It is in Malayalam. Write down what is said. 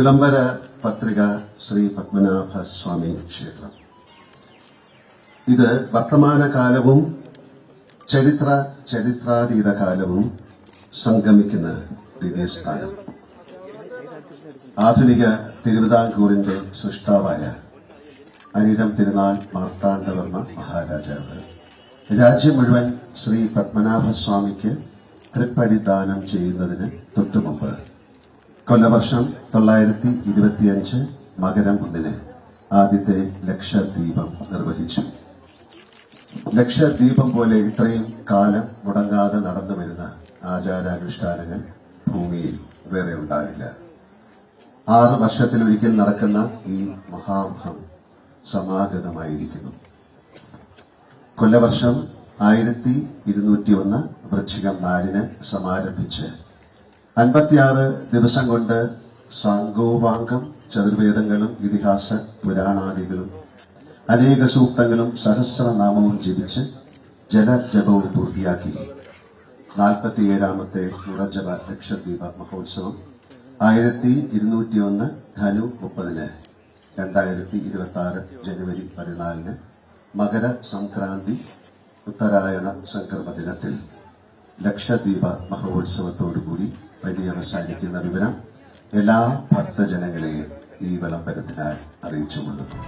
വിളംബര പത്രിക ശ്രീ പത്മനാഭ സ്വാമി ക്ഷേത്രം. ഇത് വർത്തമാനകാലവും ചരിത്ര ചരിത്രാതീത കാലവും സംഗമിക്കുന്ന ദിവ്യസ്ഥാനം. ആധുനിക തിരുവിതാംകൂറിന്റെ സൃഷ്ടാവായ അനിരം തിരുനാൾ മാർത്താണ്ഡവർമ്മ മഹാരാജാവ്. രാജ്യം മുഴുവൻ ശ്രീ പത്മനാഭസ്വാമിക്ക് തൃപ്പടി ദാനം ചെയ്യുന്നതിന് തൊട്ടുമുമ്പ് കൊല്ലവർഷം തൊള്ളായിരത്തി ഇരുപത്തിയഞ്ച് മകരം ഒന്നിന് ആദ്യത്തെ ലക്ഷദ്വീപം നിർവഹിച്ചു. ലക്ഷദ്വീപം പോലെ ഇത്രയും കാലം മുടങ്ങാതെ നടന്നു വരുന്ന ആചാരാനുഷ്ഠാനങ്ങൾ ഭൂമിയിൽ വേറെ ഉണ്ടാവില്ല. ആറ് വർഷത്തിലൊരിക്കൽ നടക്കുന്ന ഈ മഹാമഹം സമാഗതമായിരിക്കുന്നു. കൊല്ലവർഷം ആയിരത്തി ഇരുന്നൂറ്റി ഒന്ന് വൃശ്ചികം നാലിന് സമാരംഭിച്ച് അൻപത്തിയാറ് ദിവസം കൊണ്ട് സാങ്കോപാംഗം ചതുർവേദങ്ങളും ഇതിഹാസ പുരാണാദികളും അനേക സൂക്തങ്ങളും സഹസ്രനാമവും ജപിച്ച് ജലജപവും പൂർത്തിയാക്കി. നാൽപ്പത്തിയേഴാമത്തെ നുറജപ ലക്ഷദ്വീപ മഹോത്സവം ആയിരത്തി ഇരുന്നൂറ്റി ഒന്ന് ധനു മുപ്പതിന് രണ്ടായിരത്തി ഇരുപത്തി ആറ് ജനുവരി പതിനാലിന് മകര സംക്രാന്തി ഉത്തരായണ സംക്രമ ദിനത്തിൽ ലക്ഷദ്വീപ മഹോത്സവത്തോടുകൂടി പര്യവസാനിക്കുന്ന വിവരം എല്ലാ ഭക്തജനങ്ങളെയും ഈ വിളംബരത്തിനായി അറിയിച്ചുകൊള്ളുന്നു.